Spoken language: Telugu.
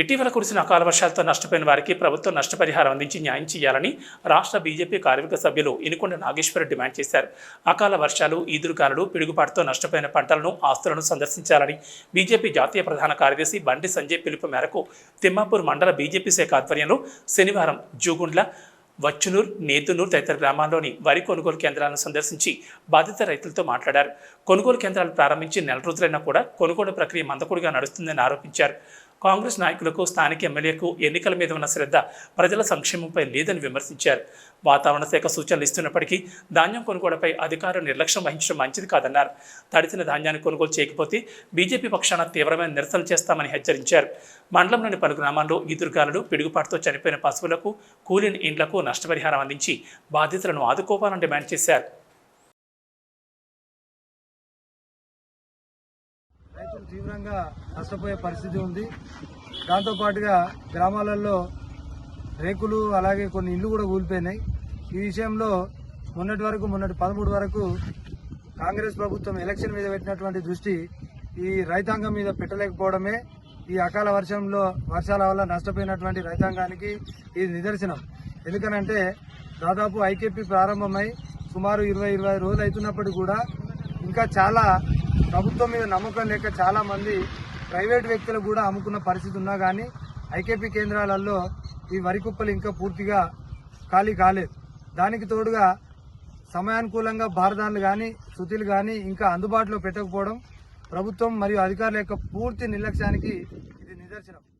ఇటీవల కురిసిన అకాల వర్షాలతో నష్టపోయిన వారికి ప్రభుత్వం నష్టపరిహారం అందించి న్యాయం చేయాలని రాష్ట్ర బీజేపీ కార్మిక సభ్యులు ఇనుకొండ నాగేశ్వర డిమాండ్ చేశారు. అకాల వర్షాలు ఈదురుగాలులు పిడుగుపాటుతో నష్టపోయిన పంటలను ఆస్తులను సందర్శించాలని బీజేపీ జాతీయ ప్రధాన కార్యదర్శి బండి సంజయ్ పిలుపు మేరకు తిమ్మాపూర్ మండల బీజేపీ శాఖ ఆధ్వర్యంలో శనివారం జూగుండ్ల వచ్చునూర్ నేతునూర్ తదితర గ్రామాల్లోని వరి కొనుగోలు కేంద్రాలను సందర్శించి బాధిత రైతులతో మాట్లాడారు. కొనుగోలు కేంద్రాలు ప్రారంభించి నెల రోజులైనా కూడా కొనుగోలు ప్రక్రియ మందకుడిగా నడుస్తుందని ఆరోపించారు. కాంగ్రెస్ నాయకులకు స్థానిక ఎమ్మెల్యేకు ఎన్నికల మీద ఉన్న శ్రద్ధ ప్రజల సంక్షేమంపై లేదని విమర్శించారు. వాతావరణ శాఖ సూచనలు ఇస్తున్నప్పటికీ ధాన్యం కొనుగోలుపై అధికారులు నిర్లక్ష్యం వహించడం మంచిది కాదన్నారు. తడిసిన ధాన్యాన్ని కొనుగోలు చేయకపోతే బీజేపీ పక్షాన తీవ్రమైన నిరసనలు చేస్తామని హెచ్చరించారు. మండలంలోని పలు గ్రామాల్లో ఈదురుగాలులు పిడుగుపాటుతో చనిపోయిన పశువులకు కూలిన ఇండ్లకు నష్టపరిహారం అందించి బాధితులను ఆదుకోవాలని డిమాండ్ చేశారు. రైతులు తీవ్రంగా నష్టపోయే పరిస్థితి ఉంది. దాంతోపాటుగా గ్రామాలలో రేకులు అలాగే కొన్ని ఇల్లు కూడా కూలిపోయినాయి ఈ విషయంలో మొన్నటి వరకు మొన్నటి పదమూడు వరకు కాంగ్రెస్ ప్రభుత్వం ఎలక్షన్ మీద పెట్టినటువంటి దృష్టి ఈ రైతాంగం మీద పెట్టలేకపోవడమే. ఈ అకాల వర్షంలో వర్షాల వల్ల నష్టపోయినటువంటి రైతాంగానికి ఇది నిదర్శనం. ఎందుకనంటే దాదాపు ఐకేపీ ప్రారంభమై సుమారు ఇరవై ఇరవై ఐదు రోజులు అవుతున్నప్పటికీ కూడా ఇంకా చాలా ప్రభుత్వం మీద నమ్మకం లేక చాలా మంది ప్రైవేట్ వ్యక్తులు కూడా అమ్ముకున్న పరిస్థితి ఉన్నా కానీ ఐకేపీ కేంద్రాలలో ఈ వరి కుప్పలు ఇంకా పూర్తిగా ఖాళీ కాలేదు. దానికి తోడుగా సమయానుకూలంగా భారతాలు కానీ శృతులు కానీ ఇంకా అందుబాటులో పెట్టకపోవడం ప్రభుత్వం మరియు అధికారుల యొక్క పూర్తి నిర్లక్ష్యానికి ఇది నిదర్శనం.